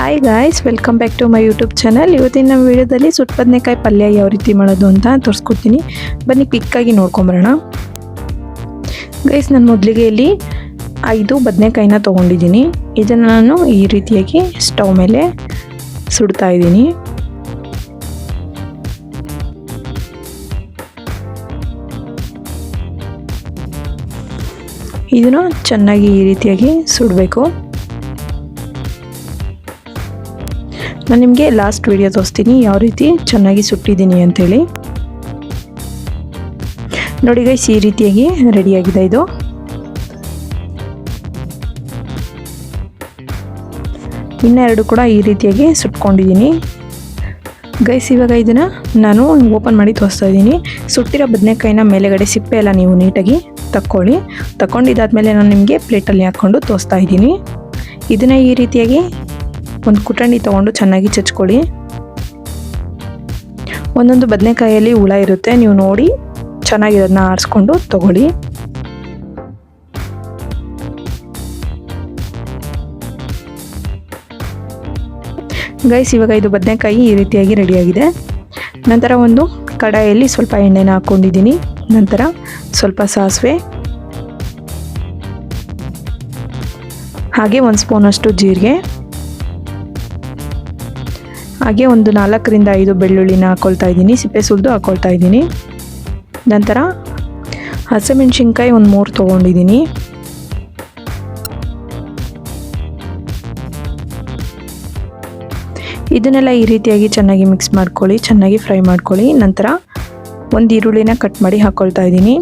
Hi guys welcome back to my YouTube channel ಇವತ್ತಿನ ನಮ್ಮ ವಿಡಿಯೋದಲ್ಲಿ ಸುಟ್ಟು ಬದನೆಕಾಯಿ ಪಲ್ಯ ಯಾವ ರೀತಿ ಮಾಡೋದು ಅಂತ ತೋರಿಸ್ಕೊಡ್ತೀನಿ. ಬನ್ನಿ ಪಿಕ್ಕಾಗಿ ನೋಡ್ಕೊಂಬರೋಣ. ಗೈಸ್ ನಾನು ಮೊದಲಿಗೆ ಇಲ್ಲಿ ಐದು ಬದನೆಕಾಯಿನ ತೊಗೊಂಡಿದ್ದೀನಿ. ಇದನ್ನು ನಾನು ಈ ರೀತಿಯಾಗಿ ಸ್ಟವ್ ಮೇಲೆ ಸುಡ್ತಾ ಇದ್ದೀನಿ. ಇದನ್ನು ಚೆನ್ನಾಗಿ ಈ ರೀತಿಯಾಗಿ ಸುಡಬೇಕು. ನಾನು ನಿಮಗೆ ಲಾಸ್ಟ್ ವಿಡಿಯೋ ತೋರಿಸ್ತೀನಿ. ಯಾವ ರೀತಿ ಚೆನ್ನಾಗಿ ಸುಟ್ಟಿದ್ದೀನಿ ಅಂಥೇಳಿ ನೋಡಿ ಗೈಸ್ ಈ ರೀತಿಯಾಗಿ ರೆಡಿಯಾಗಿದೆ ಇದು. ಇನ್ನೆರಡು ಕೂಡ ಈ ರೀತಿಯಾಗಿ ಸುಟ್ಕೊಂಡಿದ್ದೀನಿ. ಗೈಸ್ ಇವಾಗ ಇದನ್ನು ನಾನು ಓಪನ್ ಮಾಡಿ ತೋರಿಸ್ತಾ ಇದ್ದೀನಿ. ಸುಟ್ಟಿರೋ ಬದನೆಕಾಯಿನ ಮೇಲೆಗಡೆ ಸಿಪ್ಪೆ ಎಲ್ಲ ನೀವು ನೀಟಾಗಿ ತಕ್ಕೊಳ್ಳಿ. ತಗೊಂಡಿದ್ದಾದ್ಮೇಲೆ ನಾನು ನಿಮಗೆ ಪ್ಲೇಟಲ್ಲಿ ಹಾಕ್ಕೊಂಡು ತೋರಿಸ್ತಾ ಇದ್ದೀನಿ. ಇದನ್ನು ಈ ರೀತಿಯಾಗಿ ಒಂದು ಕುಟಣಿ ತೊಗೊಂಡು ಚೆನ್ನಾಗಿ ಚಚ್ಕೊಳ್ಳಿ. ಒಂದೊಂದು ಬದನೆಕಾಯಲ್ಲಿ ಹುಳ ಇರುತ್ತೆ, ನೀವು ನೋಡಿ ಚೆನ್ನಾಗಿರೋದನ್ನ ಆರಿಸ್ಕೊಂಡು ತಗೊಳ್ಳಿ. ಗೈಸ್, ಇವಾಗ ಇದು ಬದನೆಕಾಯಿ ಈ ರೀತಿಯಾಗಿ ರೆಡಿಯಾಗಿದೆ. ನಂತರ ಒಂದು ಕಡಾಯಲ್ಲಿ ಸ್ವಲ್ಪ ಎಣ್ಣೆನ ಹಾಕ್ಕೊಂಡಿದ್ದೀನಿ. ನಂತರ ಸ್ವಲ್ಪ ಸಾಸಿವೆ. ಹಾಗೆ ಒಂದು ಸ್ಪೂನಷ್ಟು ಜೀರಿಗೆ. ಹಾಗೆ ಒಂದು ನಾಲ್ಕರಿಂದ ಐದು ಬೆಳ್ಳುಳ್ಳಿನ ಹಾಕ್ಕೊಳ್ತಾ ಇದ್ದೀನಿ, ಸಿಪ್ಪೆ ಸುಲಿದು ಹಾಕ್ಕೊಳ್ತಾ ಇದ್ದೀನಿ. ನಂತರ ಹಸಿಮೆಣ್ಸಿನ್ಕಾಯಿ ಒಂದು ಮೂರು ತೊಗೊಂಡಿದ್ದೀನಿ. ಇದನ್ನೆಲ್ಲ ಈ ರೀತಿಯಾಗಿ ಚೆನ್ನಾಗಿ ಮಿಕ್ಸ್ ಮಾಡ್ಕೊಳ್ಳಿ, ಚೆನ್ನಾಗಿ ಫ್ರೈ ಮಾಡ್ಕೊಳ್ಳಿ. ನಂತರ ಒಂದು ಈರುಳ್ಳಿನ ಕಟ್ ಮಾಡಿ ಹಾಕ್ಕೊಳ್ತಾ ಇದ್ದೀನಿ.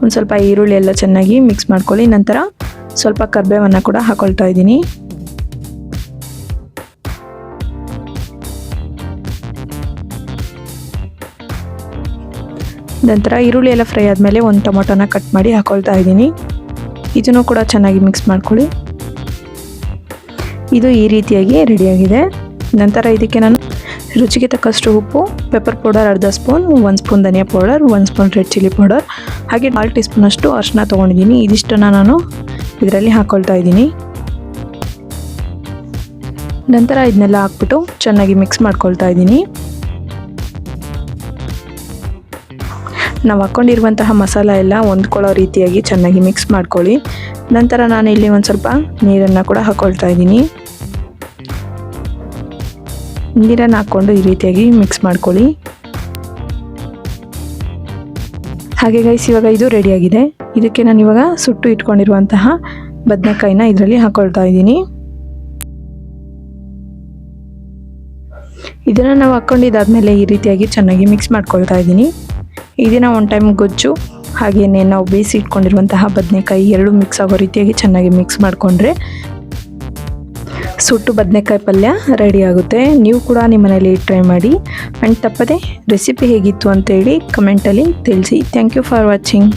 ಒಂದು ಸ್ವಲ್ಪ ಈರುಳ್ಳಿ ಎಲ್ಲ ಚೆನ್ನಾಗಿ ಮಿಕ್ಸ್ ಮಾಡ್ಕೊಳ್ಳಿ. ನಂತರ ಸ್ವಲ್ಪ ಕರ್ಬೇವನ್ನು ಕೂಡ ಹಾಕ್ಕೊಳ್ತಾ ಇದ್ದೀನಿ. ನಂತರ ಈರುಳ್ಳಿ ಎಲ್ಲ ಫ್ರೈ ಆದಮೇಲೆ ಒಂದು ಟೊಮೊಟೊನ ಕಟ್ ಮಾಡಿ ಹಾಕೊಳ್ತಾ ಇದ್ದೀನಿ. ಇದನ್ನು ಕೂಡ ಚೆನ್ನಾಗಿ ಮಿಕ್ಸ್ ಮಾಡ್ಕೊಳ್ಳಿ. ಇದು ಈ ರೀತಿಯಾಗಿ ರೆಡಿಯಾಗಿದೆ. ನಂತರ ಇದಕ್ಕೆ ನಾನು ರುಚಿಗೆ ತಕ್ಕಷ್ಟು ಉಪ್ಪು ಪೆಪ್ಪರ್ ಪೌಡರ್ ಅರ್ಧ ಸ್ಪೂನ್, ಒಂದು ಸ್ಪೂನ್ ಧನಿಯಾ ಪೌಡರ್ ಒಂದು ಸ್ಪೂನ್ ರೆಡ್ ಚಿಲ್ಲಿ ಪೌಡರ್ ಹಾಗೆ ನಾಲ್ಕು ಟೀ ಸ್ಪೂನಷ್ಟು ಅರಿಶಿನ ತೊಗೊಂಡಿದ್ದೀನಿ. ಇದಿಷ್ಟನ್ನು ನಾನು ಇದರಲ್ಲಿ ಹಾಕ್ಕೊಳ್ತಾ ಇದ್ದೀನಿ. ನಂತರ ಇದನ್ನೆಲ್ಲ ಹಾಕ್ಬಿಟ್ಟು ಚೆನ್ನಾಗಿ ಮಿಕ್ಸ್ ಮಾಡ್ಕೊಳ್ತಾ ಇದ್ದೀನಿ. ನಾವು ಹಾಕ್ಕೊಂಡಿರುವಂತಹ ಮಸಾಲ ಎಲ್ಲ ಹೊಂದ್ಕೊಳ್ಳೋ ರೀತಿಯಾಗಿ ಚೆನ್ನಾಗಿ ಮಿಕ್ಸ್ ಮಾಡ್ಕೊಳ್ಳಿ. ನಂತರ ನಾನು ಇಲ್ಲಿ ಒಂದು ಸ್ವಲ್ಪ ನೀರನ್ನು ಕೂಡ ಹಾಕ್ಕೊಳ್ತಾ ಇದ್ದೀನಿ. ನೀರನ್ನು ಹಾಕ್ಕೊಂಡು ಈ ರೀತಿಯಾಗಿ ಮಿಕ್ಸ್ ಮಾಡ್ಕೊಳ್ಳಿ. ಹಾಗೆ ಗೈಸ್ ಇವಾಗ ಇದು ರೆಡಿಯಾಗಿದೆ ಇದಕ್ಕೆ ನಾನು ಇವಾಗ ಸುಟ್ಟು ಇಟ್ಕೊಂಡಿರುವಂತಹ ಬದನೆಕಾಯಿನ ಇದರಲ್ಲಿ ಹಾಕ್ಕೊಳ್ತಾ ಇದ್ದೀನಿ. ಇದನ್ನು ನಾವು ಹಾಕ್ಕೊಂಡಿದ್ದಾದ್ಮೇಲೆ ಈ ರೀತಿಯಾಗಿ ಚೆನ್ನಾಗಿ ಮಿಕ್ಸ್ ಮಾಡ್ಕೊಳ್ತಾ ಇದ್ದೀನಿ. ಇದನ್ನ ಒನ್ ಟೈಮ್ ಗೊಜ್ಜು ಹಾಗೆಯೇ ನಾವು ಬೇಯಿಸಿ ಇಟ್ಕೊಂಡಿರುವಂತಹ ಬದನೆಕಾಯಿ ಎರಡು ಮಿಕ್ಸ್ ಆಗೋ ರೀತಿಯಾಗಿ ಚೆನ್ನಾಗಿ ಮಿಕ್ಸ್ ಮಾಡಿಕೊಂಡ್ರೆ ಸುಟ್ಟು ಬದನೆಕಾಯಿ ಪಲ್ಯ ರೆಡಿ ಆಗುತ್ತೆ. ನೀವು ಕೂಡ ನಿಮ್ಮ ಮನೇಲಿ ಟ್ರೈ ಮಾಡಿ. ಆ್ಯಂಡ್ ತಪ್ಪದೆ ರೆಸಿಪಿ ಹೇಗಿತ್ತು ಅಂತೇಳಿ ಕಮೆಂಟಲ್ಲಿ ತಿಳಿಸಿ. Thank you for watching